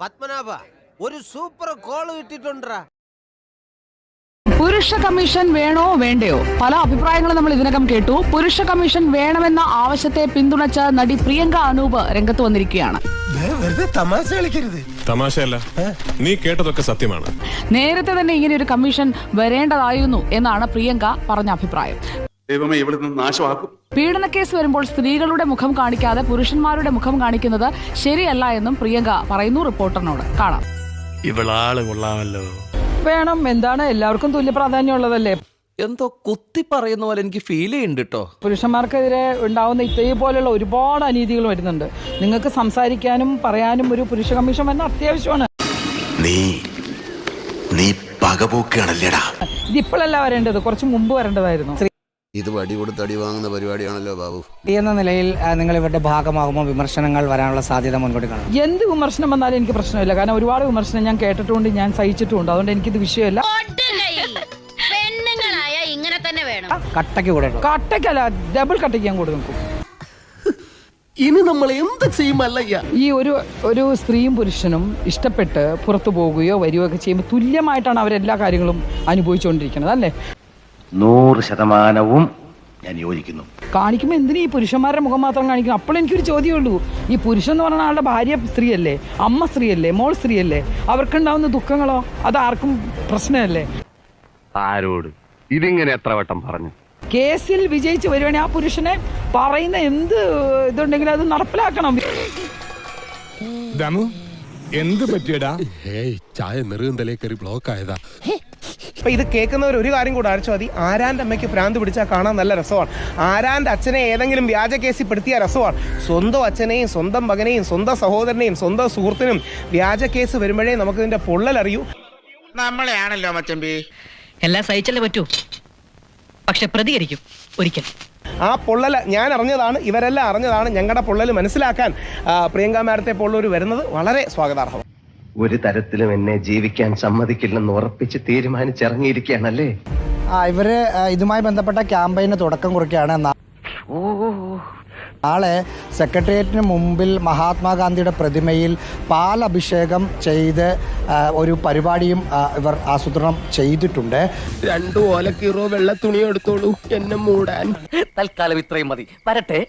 പത്മനാഭ ഒരു super call കിട്ടിട്ടുണ്ടാ പുരുഷ commission വേണോ വേണ്ടയോ? പല അഭിപ്രായങ്ങളും നമ്മൾ ഇതിനകം കേട്ടു. പുരുഷ കമ്മീഷൻ വേണമെന്ന ആവശ്യത്തെ പിന്തുണച്ച നടി പ്രിയങ്ക അനൂപ് രംഗത്ത് വന്നിരിക്കുകയാണ്. വെറുതെ തമാശ കളിക്കരുത്. തമാശയല്ല. നീ കേട്ടതൊക്കെ സത്യമാണ്. നേരത്തെ തന്നെ ഇങ്ങനെ ഒരു കമ്മീഷൻ വരേണ്ടതായിരുന്നു എന്നാണ് പ്രിയങ്ക പറഞ്ഞ അഭിപ്രായം. ദൈവമേ ഇവിടുന്ന് നാശമാക്കും. പീഡനക്കേസ് വരുമ്പോൾ സ്ത്രീകളുടെ മുഖം കാണിക്കാതെ പുരുഷന്മാരുടെ മുഖം കാണിക്കുന്നത് ശരിയല്ല എന്നും പ്രിയങ്ക പറയുന്നു റിപ്പോർട്ടറിനോട്. കാണാം. ഇവളാൾ കൊള്ളാമല്ലോ. വേണം. എന്താണ്? എല്ലാവർക്കും തുല്യ പ്രാധാന്യം ഉള്ളതല്ലേ എന്തോ കുത്തി പറയുന്ന പോലെ എനിക്ക് ഫീൽ ചെയ്യുന്നുണ്ട് കേട്ടോ പുരുഷന്മാർക്കെതിരെ ഉണ്ടാവുന്ന ഇതേപോലെയുള്ള ഒരുപാട് അനീതികൾ വരുന്നുണ്ട്. നിങ്ങൾക്ക് സംസാരിക്കാനും പറയാനും ഒരു പുരുഷ കമ്മീഷൻ വന്ന അത്യാവശ്യമാണ്. നീ നീ പകപോക്കാണല്ലേടാ ഇതിപ്പോഴല്ല വരേണ്ടത്. കുറച്ച് മുമ്പ് വരേണ്ടതായിരുന്നു. ഇത് വടി കൊടുത്ത് അടി വാങ്ങുന്ന പരിപാടിയാണല്ലോ ബാബു. എന്ന നിലയിൽ നിങ്ങൾ ഇവരുടെ ഭാഗമാകുമ്പോൾ വിമർശനങ്ങൾ വരാനുള്ള സാധ്യത മുൻകൂട്ടി കാണും. എന്ത് വിമർശനം വന്നാലും എനിക്ക് പ്രശ്നമില്ല. കാരണം ഒരുപാട് വിമർശനം ഞാൻ കേട്ടിട്ടുണ്ട് ഞാൻ സഹിച്ചിട്ടുണ്ട്. അതുകൊണ്ട് എനിക്കിത് വിഷയമല്ല. പെണ്ണുങ്ങളായ ഇങ്ങനെ തന്നെ വേണം. കട്ടയ്ക്ക് കൂടെ കട്ടക്കല്ല കട്ടയ്ക്കല്ല ഡബിൾ കട്ടയ്ക്ക് ഞാൻ കൂടെ നോക്കും ഇനി നമ്മൾ എന്ത് ചെയ്യുമല്ലയ്യ ഈ ഒരു ഒരു സ്ത്രീയും പുരുഷനും ഇഷ്ടപ്പെട്ട് പുറത്തു പോവുകയോ വരികയോ ഒക്കെ ചെയ്യുമ്പോൾ തുല്യമായിട്ടാണ് അവരെല്ലാ കാര്യങ്ങളും അനുഭവിച്ചുകൊണ്ടിരിക്കുന്നത് അല്ലേ? നൂറ് ശതമാനവും ഞാൻ യോജിക്കുന്നു. കാണിക്കുമ്പോൾ എന്തിനാ ഈ പുരുഷന്മാരുടെ മുഖം മാത്രം കാണിക്കുന്നു അപ്പോൾ എനിക്കൊരു ചോദ്യമേ ഉള്ളൂ ഈ പുരുഷൻ എന്ന് പറഞ്ഞ ആളുടെ ഭാര്യ സ്ത്രീയല്ലേ? അമ്മ സ്ത്രീയല്ലേ? മോൾ സ്ത്രീയല്ലേ? അവർക്കുണ്ടാവുന്ന ദുഃഖങ്ങളോ? അത് ആർക്കും പ്രശ്നമല്ലേ? ആരോട്? ഇതിങ്ങനെ എത്ര വട്ടം പറഞ്ഞു? കേസിൽ വിജയിച്ച് വരുവാണെങ്കിൽ ആ പുരുഷനെ പറയുന്ന എന്ത് ഇതുണ്ടെങ്കിലും അത് നടപ്പിലാക്കണം. ദമു എന്ത് പറ്റിയടാ? ഏയ് ചായ നെറുകന്തലേ കയറി ബ്ലോക്ക് ആയതാ. അപ്പൊ ഇത് കേൾക്കുന്നവർ ഒരു കാര്യം കൂടെ അരച്ചു മതി ആരാന്റെ അമ്മയ്ക്ക് ഭ്രാന്ത് പിടിച്ചാൽ കാണാൻ നല്ല രസമാണ്? ആരാന്റെ അച്ഛനെ ഏതെങ്കിലും വ്യാജ കേസിൽ പെടുത്തിയ രസമാണ്? സ്വന്തം അച്ഛനെയും സ്വന്തം മകനെയും സ്വന്തം സഹോദരനെയും സ്വന്തം സുഹൃത്തിനും വ്യാജ കേസ് വരുമ്പോഴേ നമുക്ക് ഇതിന്റെ പൊള്ളലറിയൂ നമ്മളെയാണല്ലോ മച്ചമ്പി എല്ലാം സഹിച്ചല്ലേ പറ്റൂ? പക്ഷെ പ്രതികരിക്കും ഒരിക്കൽ. ആ പൊള്ളൽ ഞാൻ അറിഞ്ഞതാണ് ഇവരെല്ലാം അറിഞ്ഞതാണ് ഞങ്ങളുടെ പൊള്ളൽ മനസ്സിലാക്കാൻ പ്രിയങ്കാമാരത്തെ പ്രിയങ്ക മാഡത്തെ പോലുള്ളവർ വരുന്നത്. വളരെ സ്വാഗതാർഹം. ഒരു തരത്തിലും എന്നെ ജീവിക്കാൻ സമ്മതിക്കില്ലെന്ന് ഉറപ്പിച്ച് തീരുമാനിച്ചിറങ്ങിയിരിക്കുകയാണല്ലേ? ആ ഇവർ ആ, ഇതുമായി ബന്ധപ്പെട്ട ക്യാമ്പയിന് തുടക്കം കുറിക്കുകയാണ്. നാ- നാളെ സെക്രട്ടേറിയറ്റിന് മുമ്പിൽ മഹാത്മാഗാന്ധിയുടെ പ്രതിമയിൽ പാലഭിഷേകം ചെയ്ത് ആ, ഒരു പരിപാടിയും ആ, ഇവർ ആസൂത്രണം ചെയ്തിട്ടുണ്ട്. രണ്ടു ഓലക്കീറോ വെള്ള തുണി എടുത്തോളൂ എന്നെ മൂടാൻ. തൽക്കാലം ഇത്രയും മതി. വരട്ടെ.